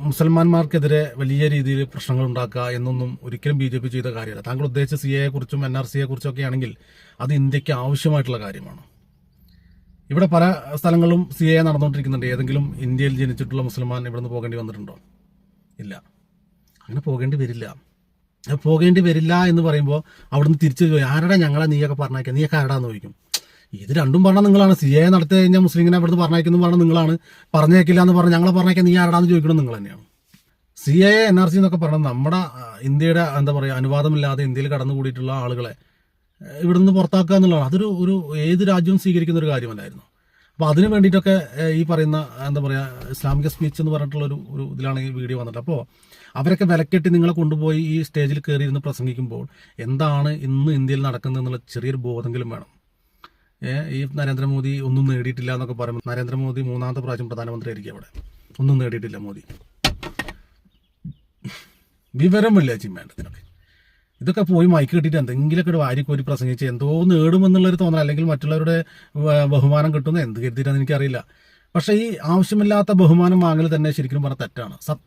മുസൽമാന്മാർക്കെതിരെ വലിയ രീതിയിൽ പ്രശ്നങ്ങൾ ഉണ്ടാക്കുക എന്നൊന്നും ഒരിക്കലും ബി ജെ പി ചെയ്ത കാര്യമല്ല. താങ്കൾ ഉദ്ദേശിച്ച സി എയെ കുറിച്ചും എൻ ആർ സിയെ കുറിച്ചും ഒക്കെ ആണെങ്കിൽ അത് ഇന്ത്യയ്ക്ക് ആവശ്യമായിട്ടുള്ള കാര്യമാണ്. ഇവിടെ പല സ്ഥലങ്ങളിലും സി എ നടന്നുകൊണ്ടിരിക്കുന്നുണ്ട്. ഏതെങ്കിലും ഇന്ത്യയിൽ ജനിച്ചിട്ടുള്ള മുസൽമാൻ ഇവിടെ നിന്ന് പോകേണ്ടി വന്നിട്ടുണ്ടോ? ഇല്ല. അങ്ങനെ പോകേണ്ടി വരില്ല. പോകേണ്ടി വരില്ല എന്ന് പറയുമ്പോൾ അവിടുന്ന് തിരിച്ചു ചോദിക്കും ആരുടെ ഞങ്ങളെ നീയൊക്കെ പറഞ്ഞേക്കാം നീയൊക്കെ ആരടാന്ന് ചോദിക്കും. ഇത് രണ്ടും പറഞ്ഞാൽ നിങ്ങളാണ്. സി എ നടത്തി കഴിഞ്ഞാൽ മുസ്ലിങ്ങിനെ അവിടുന്ന് പറഞ്ഞേക്കുന്നു പറഞ്ഞാൽ നിങ്ങളാണ്. പറഞ്ഞേക്കില്ല എന്ന് പറഞ്ഞ് ഞങ്ങളെ പറഞ്ഞേക്കാൻ നീ ആരാണെന്ന് ചോദിക്കണം നിങ്ങൾ തന്നെയാണ്. C A N R C എന്നൊക്കെ പറഞ്ഞാൽ നമ്മുടെ ഇന്ത്യയുടെ എന്താ പറയുക അനുവാദമില്ലാതെ ഇന്ത്യയിൽ കടന്നു കടന്നുകൂടിയിട്ടുള്ള ആളുകളെ ഇവിടെ നിന്ന് പുറത്താക്കുക എന്നുള്ളതാണ്. അതൊരു ഒരു ഏത് രാജ്യവും സ്വീകരിക്കുന്ന ഒരു കാര്യമല്ലായിരുന്നു. അപ്പോൾ അതിന് വേണ്ടിയിട്ടൊക്കെ ഈ പറയുന്ന എന്താ പറയുക ഇസ്ലാമിക സ്പീച്ച് എന്ന് പറഞ്ഞിട്ടുള്ള ഒരു ഇതിലാണ് ഈ വീഡിയോ വന്നിട്ട് അപ്പോൾ അവരൊക്കെ വിലക്കെട്ടി നിങ്ങളെ കൊണ്ടുപോയി ഈ സ്റ്റേജിൽ കയറി ഇരുന്ന് പ്രസംഗിക്കുമ്പോൾ എന്താണ് ഇന്ന് ഇന്ത്യയിൽ നടക്കുന്നത് എന്നുള്ള ചെറിയൊരു ബോധമെങ്കിലും വേണം. ഈ നരേന്ദ്രമോദി ഒന്നും നേടിയിട്ടില്ല എന്നൊക്കെ പറയുമ്പോൾ നരേന്ദ്രമോദി മൂന്നാമത്തെ പ്രാവശ്യം പ്രധാനമന്ത്രി ആയിരിക്കും അവിടെ. ഒന്നും നേടിയിട്ടില്ല മോദി. വിവരമില്ല ചിമ്മേണ്ടതിനൊക്കെ ഇതൊക്കെ പോയി മൈക്ക് കിട്ടിയിട്ട് എന്തെങ്കിലുമൊക്കെ വാരിക്കോരി പ്രസംഗിച്ച് എന്തോ നേടുമെന്നുള്ളൊരു തോന്നൽ അല്ലെങ്കിൽ മറ്റുള്ളവരുടെ ബഹുമാനം കിട്ടുന്ന എന്ത് കരുതിയിട്ടാണെന്ന് എനിക്കറിയില്ല. പക്ഷേ ഈ ആവശ്യമില്ലാത്ത ബഹുമാനം വാങ്ങൽ തന്നെ ശരിക്കും പറഞ്ഞാൽ തെറ്റാണ്. സത്യം.